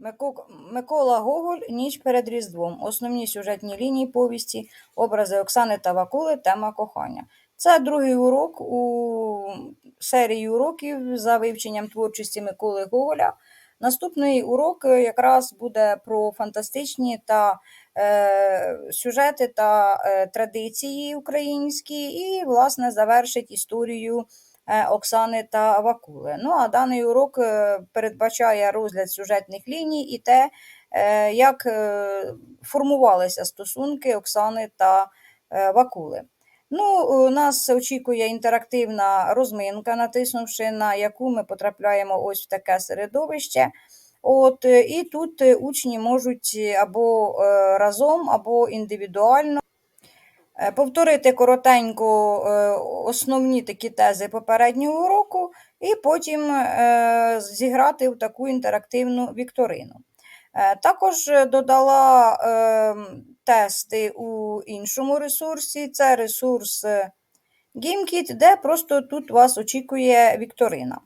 Мико- Микола Гоголь Ніч перед Різдвом. Основні сюжетні лінії повісті, образи Оксани та Вакули, тема кохання. Це другий урок у серії уроків за вивченням творчості Миколи Гоголя. Наступний урок якраз буде про фантастичні та е, сюжети та е, традиції українські, і, власне, завершить історію Оксани та Вакули. Ну а даний урок е, передбачає розгляд сюжетних ліній і те, е, як е, формувалися стосунки Оксани та е, Вакули. Ну, нас очікує інтерактивна розминка, натиснувши на яку ми потрапляємо ось в таке середовище. От, е, і тут е, учні можуть або е, разом, або індивідуально Е, Повторити коротенько е, основні такі тези попереднього уроку, і потім е, зіграти в таку інтерактивну вікторину. Е, Також е, додала е, тести у іншому ресурсі. Це ресурс е, GameKit, де просто тут вас очікує вікторина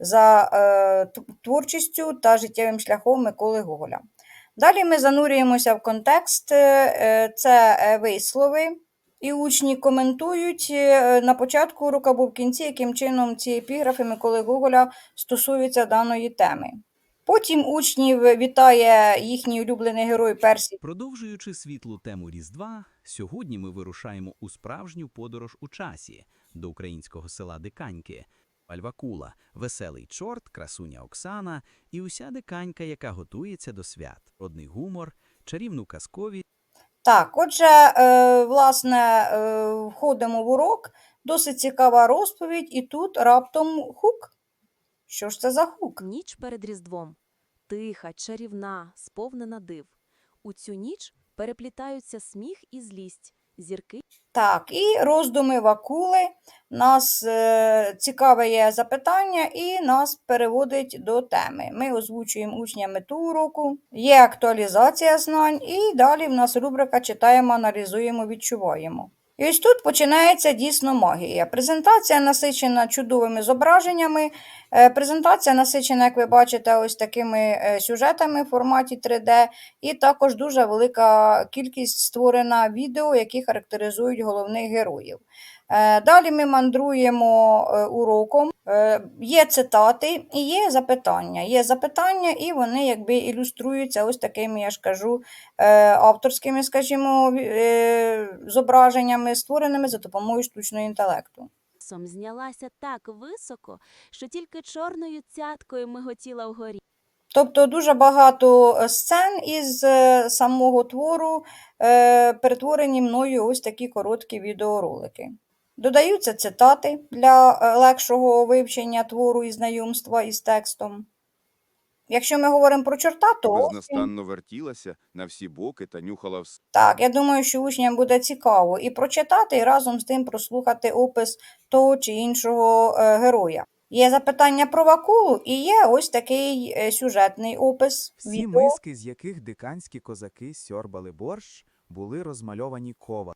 за е, творчістю та життєвим шляхом Миколи Гоголя. Далі ми занурюємося в контекст. е, Це е, вислови, і учні коментують е, на початку уроку або в кінці, яким чином ці епіграфи Миколи Гоголя стосуються даної теми. Потім учнів вітає їхній улюблений герой Персі Продовжуючи світлу тему Різдва, сьогодні ми вирушаємо у справжню подорож у часі до українського села Диканьки. Альвакула, веселий чорт, красуня Оксана і уся диканька, яка готується до свят, родний гумор, чарівну казковість Так, отже, е, власне, е, входимо в урок. Досить цікава розповідь, і тут раптом хук. Що ж це за хук? Ніч перед Різдвом. Тиха, чарівна, сповнена див. У цю ніч переплітаються сміх і злість, зірки Так, і роздуми Вакули. Нас е, цікаве є запитання і нас переводить до теми. Ми озвучуємо учням мету уроку, є актуалізація знань, і далі в нас рубрика читаємо, аналізуємо, відчуваємо. І ось тут починається дійсно магія. Презентація насичена чудовими зображеннями. Е, Презентація насичена, як ви бачите, ось такими е, сюжетами в форматі 3D, і також дуже велика кількість створена відео, які характеризують головних героїв. Е, Далі ми мандруємо е, уроком. Е, Є цитати і є запитання. Є запитання, і вони якби ілюструються ось такими, я ж кажу, авторськими, скажімо, зображеннями, створеними за допомогою штучного інтелекту. сом знялася так високо, що тільки чорною цяткою миготіла вгорі. Тобто дуже багато сцен із самого твору перетворені мною ось такі короткі відеоролики. Додаються цитати для е, легшого вивчення твору і знайомства із текстом. Якщо ми говоримо про чорта, то безнастанно вертілася на всі боки та нюхала все. так, я думаю, що учням буде цікаво і прочитати, і разом з тим прослухати опис того чи іншого е, героя. Є запитання про Вакулу, і є ось такий е, сюжетний опис. Всі відео. миски, з яких диканські козаки сьорбали борщ, були розмальовані кова.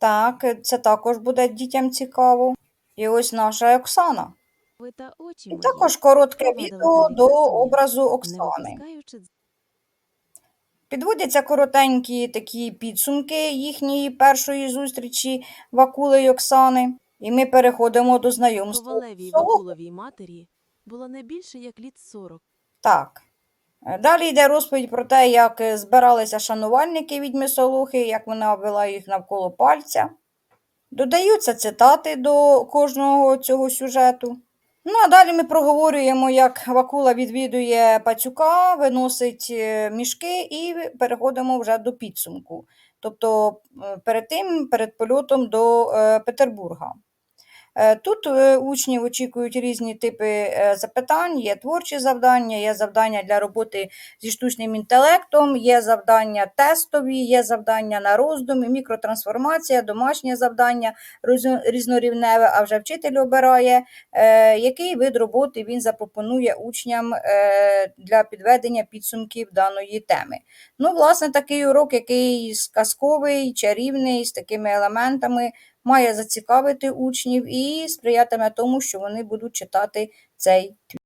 Так, це також буде дітям цікаво. І ось наша Оксана. І також коротке відео до образу Оксани. Підводяться коротенькі такі підсумки їхньої першої зустрічі Вакули й Оксани. І ми переходимо до знайомства. Ковалевій. Вакуловій матері було не більше як літ сорок. Так. Далі йде розповідь про те, як е, збиралися шанувальники відьми Солохи, як вона обвела їх навколо пальця. Додаються цитати до кожного цього сюжету. Ну, а далі ми проговорюємо, як Вакула відвідує пацюка, виносить е, мішки і переходимо вже до підсумку. Тобто е, перед тим, перед польотом до Петербурга. Е, Тут е, учнів очікують різні типи е, запитань, є творчі завдання, є завдання для роботи зі штучним інтелектом, є завдання тестові, є завдання на роздум, мікротрансформація, домашнє завдання різнорівневе, а вже вчитель обирає, який вид роботи він запропонує учням для підведення підсумків даної теми. Ну, власне, такий урок, який сказковий, чарівний, з такими елементами, має зацікавити учнів і сприятиме тому, що вони будуть читати цей твір.